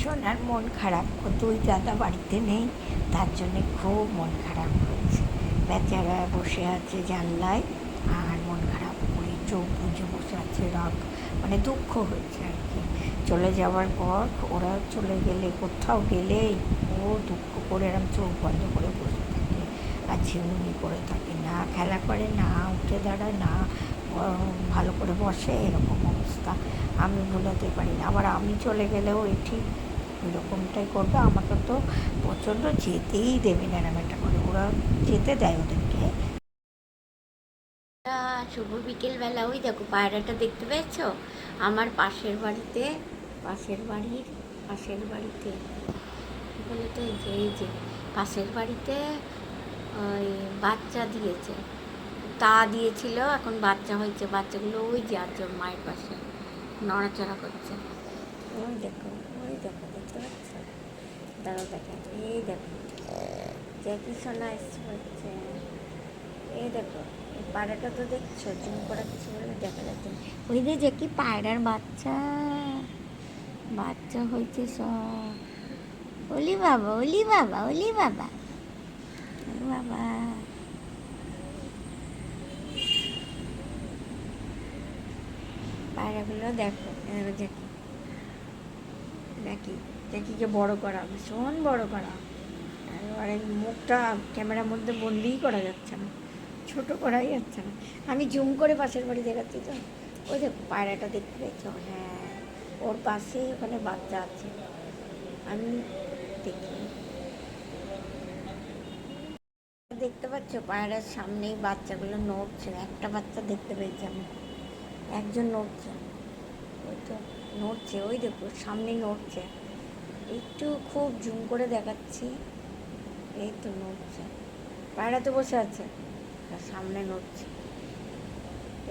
সোনার মন খারাপ দুই দাদা বাড়িতে নেই, তার জন্যে খুব মন খারাপ হয়েছে। বেচারা বসে আছে জানলায়, আর মন খারাপ করে চোখ বুঝে বসে আছে রাগ মানে দুঃখ হয়েছে আর কি। চলে যাওয়ার পর ওরা চলে গেলে, কোথাও গেলেই ও দুঃখ করে এরম চোখ বন্ধ করে বসে থাকে। আর ঝিমুনি করে থাকে, না খেলা করে, না উঠে দাঁড়ায়, না ভালো করে বসে, এরকম অবস্থা। আমি ভুলাতে পারি না। আবার আমি চলে গেলেও এই ঠিক এরকমটাই করবে। আমাকে তো প্রচণ্ড যেতেই দেবে না একটা করে। ওরা যেতে দেয় ওদেরকে। শুভ বিকেলবেলা ওই দেখো, পায়রাটা দেখতে পেয়েছ? আমার পাশের বাড়িতে, পাশের বাড়ির, পাশের বাড়িতে। বলে তো এই যে, পাশের বাড়িতে ওই বাচ্চা দিয়েছে। তা দিয়েছিল, এখন বাচ্চা হয়েছে, বাচ্চাগুলো ওই যে আছে মায়ের পাশে নড়াচড়া করছে। ওই দেখো ওই দেখো এই দেখো। হচ্ছে, এই দেখো পায়রাটা তো কিছু বলে দেখা যাচ্ছে। ওই যে কি পায়রার বাচ্চা বাচ্চা হয়েছে সব। ওলি বাবা ওলি বাবা ওলি বাবা বাবা পায়রাগুলো দেখো দেখি। দেখি দেখিকে বড় করা, ভীষণ বড় করা। এবারে মুখটা ক্যামেরার মধ্যে বন্দিই করা যাচ্ছে না, ছোট করাই যাচ্ছে না। আমি জুম করে পাশের বাড়ি দেখাচ্ছি তো। ওই দেখো, পায়রাটা দেখতে পেয়েছ? হ্যাঁ ওর পাশেই ওখানে বাচ্চা আছে। আমি দেখি। দেখতে পাচ্ছ? পায়রার সামনেই বাচ্চাগুলো নড়ছে, একটা বাচ্চা দেখতে পেয়েছি আমি। একজন নড়ছে। ওই তো নড়ছে, ওই দেখো সামনে নড়ছে। একটু খুব জুম করে দেখাচ্ছি, এই তো নড়ছে। পায়রা তো বসে আছে সামনে নড়ছে।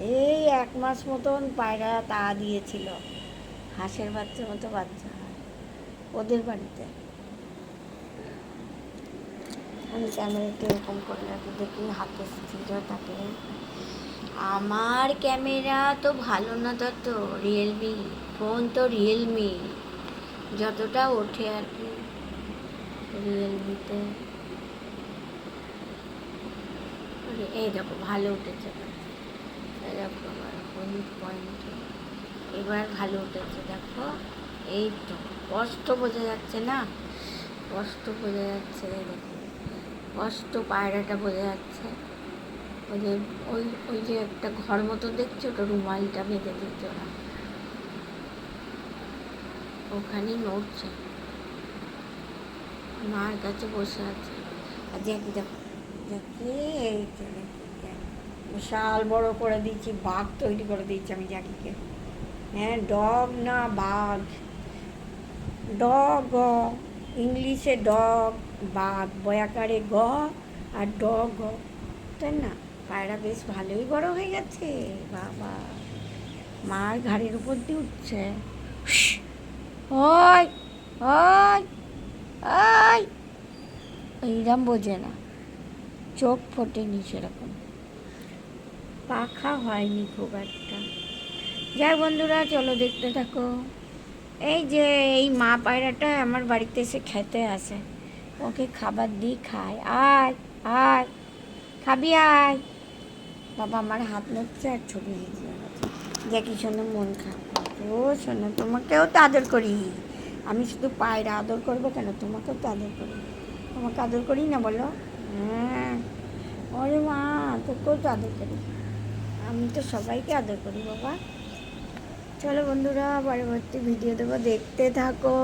এই এক মাস মতন পায়রা তা দিয়েছিল, হাঁসের বাচ্চার মতো বাচ্চা। ওদের বাড়িতে। আমি ক্যামেরাটা এরকম করে রাখি দেখি, হাতে স্থির থাকে। আমার ক্যামেরা তো ভালো না তত রিয়েলমি ফোন তো রিয়েলমি যতটা ওঠে আর কি রিয়েলমিতে এই দেখো, ভালো উঠেছে। দেখো পয়েন্ট এবার ভালো উঠেছে, দেখো। এই তো কষ্ট বোঝা যাচ্ছে না? কষ্ট বোঝা যাচ্ছে দেখো। স্পষ্ট পায়রাটা বোঝা যাচ্ছে। ওই যে, ওই ওই যে একটা ঘর মতো দেখছ? ওটা রুমালটা বেঁধে দিচ্ছে ওরা। ওখানেই নড়ছে। মার কাছে বসে আছে। আর দেখো দেখো। বিশাল বড় করে দিয়েছি, বাঘ তৈরি করে দিয়েছি আমি জ্যাকিকে হ্যাঁ ডগ না বাঘ? ডগ, ইংলিশে ডগ, বাঘ বয়াকারে গ আর ডগ, তাই না? পায়রা বেশ ভালোই বড় হয়ে গেছে। বাবা, মার ঘাড়ের উপর দিয়ে উঠছে। এইরাম বোঝে না। চোখ ফোটেনি সেরকম। পাখা হয়নি খুব একটা। যাই বন্ধুরা, চলো দেখতে থাকো। এই যে, এই মা পায়রাটা আমার বাড়িতে এসে খেতে আসে। ওকে খাবার দিই খায়। আয় আয়। খাবি, আয়। বাবা আমার হাত নড়ছে আর ছবি যে কি সুন্দর মন খারাপ ও শোনো, তোমাকেও তো আদর করি। আমি শুধু পায়রা আদর করব কেন? তোমাকেও তো আদর করি। তোমাকে আদর করি না বলো? হ্যাঁ। ওরে মা, তোকেও তো আদর করি। আমি তো সবাইকে আদর করি বাবা। চলো বন্ধুরা, পরবর্তী ভিডিও দেবো। দেখতে থাকো।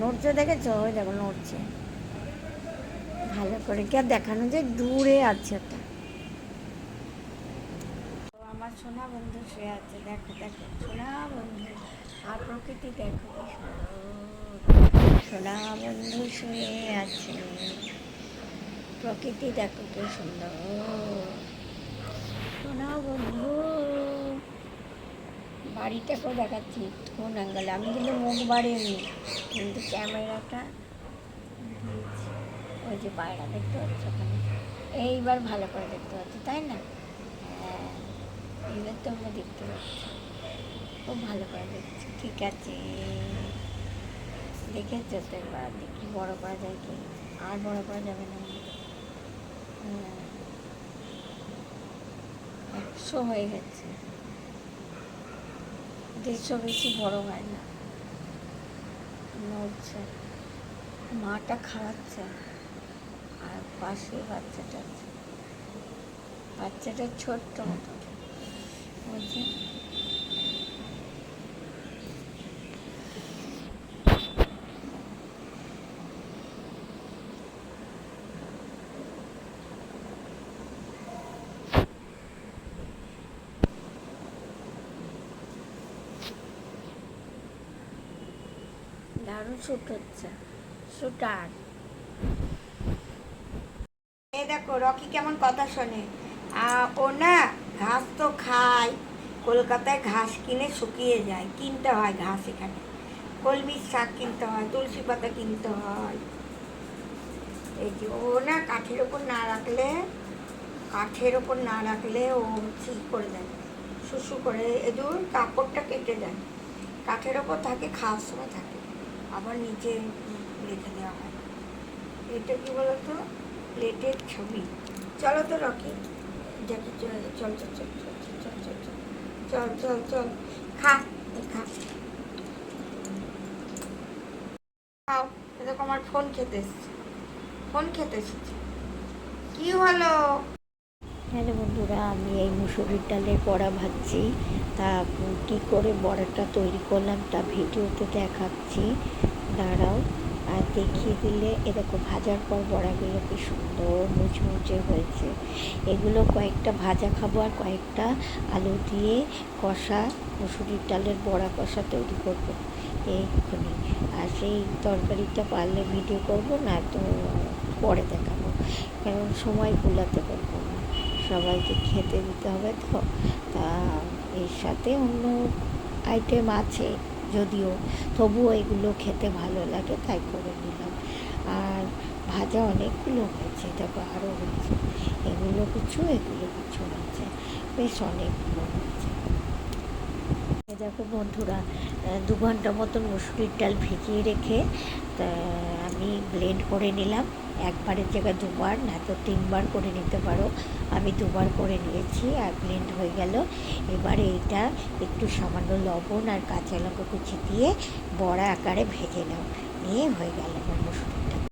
নড়ছে দেখেছ? ওই দেখো, নড়ছে। ভালো করে কি আর দেখানো যায় দূরে আছে ওটা আমার সোনা বন্ধু শুয়ে আছে, দেখো দেখো সোনা বন্ধু, আর প্রকৃতি দেখো। সোনা বন্ধু শুয়ে আছে, প্রকৃতি দেখো কি সুন্দর সোনা বন্ধু বাড়িটাকেও দেখাচ্ছি কোন অ্যাঙ্গেলে আমি কিন্তু মুখ বাড়িয়ে নিই, কিন্তু ক্যামেরাটা। ওই যে পায়রা দেখতে পাচ্ছ ওখানে? এইবার ভালো করে দেখতে পাচ্ছি, তাই না? হ্যাঁ এইবার তোমরা দেখতে পাচ্ছ। খুব ভালো করে দেখছি, ঠিক আছে। দেখেছ তো এবার দেখি বড় করা যায় কি? আর বড় করা যাবে না। একশো হয়ে গেছে। দেড়শো বেশি বড় হয় না। মাটা খাওয়াচ্ছে পাশে বাচ্চাটা আছে। বাচ্চাটা ছোট্ট মতো। বুঝছি দারুণ শ্যুট হচ্ছে। শ্যুটার এই দেখো, রকি কেমন কথা শোনে। ও না ঘাস তো খায়, কলকাতায় ঘাস কিনে শুকিয়ে যায়, কিনতে হয় ঘাস এখানে। কলমির শাক কিনতে হয়, তুলসী পাতা কিনতে হয়। এই যে ও না কাঠের ওপর না রাখলে, কাঠের ওপর না রাখলে ও ঠিক করে দেয় শুশু করে এদুর কাপড়টা কেটে দেয়। কাঠের ওপর থাকে, খাওয়ার সময় থাকে। আবার নিচে রেখে দেওয়া হয়। এটা কি বলতো? প্লেটের ছবি চলো তো রকি দেখি চল চল চল চল চল চল চল চল চল চল খা খা খাও এরকম আমার ফোন খেতে এসছে ফোন খেতে এসেছে কি হলো হ্যালো বন্ধুরা আমি এই মুসুরির ডালের বড়া ভাজছি তা কী করে বড়াটা তৈরি করলাম তা ভিডিওতে দেখাচ্ছি দাঁড়াও আর দেখিয়ে দিলে এরকম ভাজার পর বড়াগুলো কি সুন্দর মুচমুচে হয়েছে। এগুলো কয়েকটা ভাজা খাব আর কয়েকটা আলু দিয়ে কষা মুসুরির ডালের বড়া কষা তৈরি করব। এইক্ষুনি আর সেই তরকারিটা পারলে ভিডিও করব না তো পরে দেখাবো। কারণ সময় ভুলাতে পারব না। সবাইকে খেতে দিতে হবে তো। তা এর সাথে অন্য আইটেম আছে। যদিও তবুও এগুলো খেতে ভালো লাগে, তাই করে নিলাম। আর ভাজা অনেকগুলো হয়েছে দেখো আরও হয়েছে। এগুলো কিছু এগুলো কিছু হয়েছে। বেশ অনেকগুলো হয়েছে। দেখো বন্ধুরা দু ঘণ্টা মতন মুসুরির ডাল ভিজিয়ে রেখে আমি ব্লেন্ড করে নিলাম। একবারের জায়গায় দুবার না তো তিনবার করে নিতে পারো। আমি দুবার করে নিয়েছি, আর ব্লেন্ড হয়ে গেল। এবারে এটা একটু সামান্য লবণ আর কাঁচা লঙ্কা কুচি দিয়ে বড়া আকারে ভেজে নাও। নিয়ে হয়ে গেল।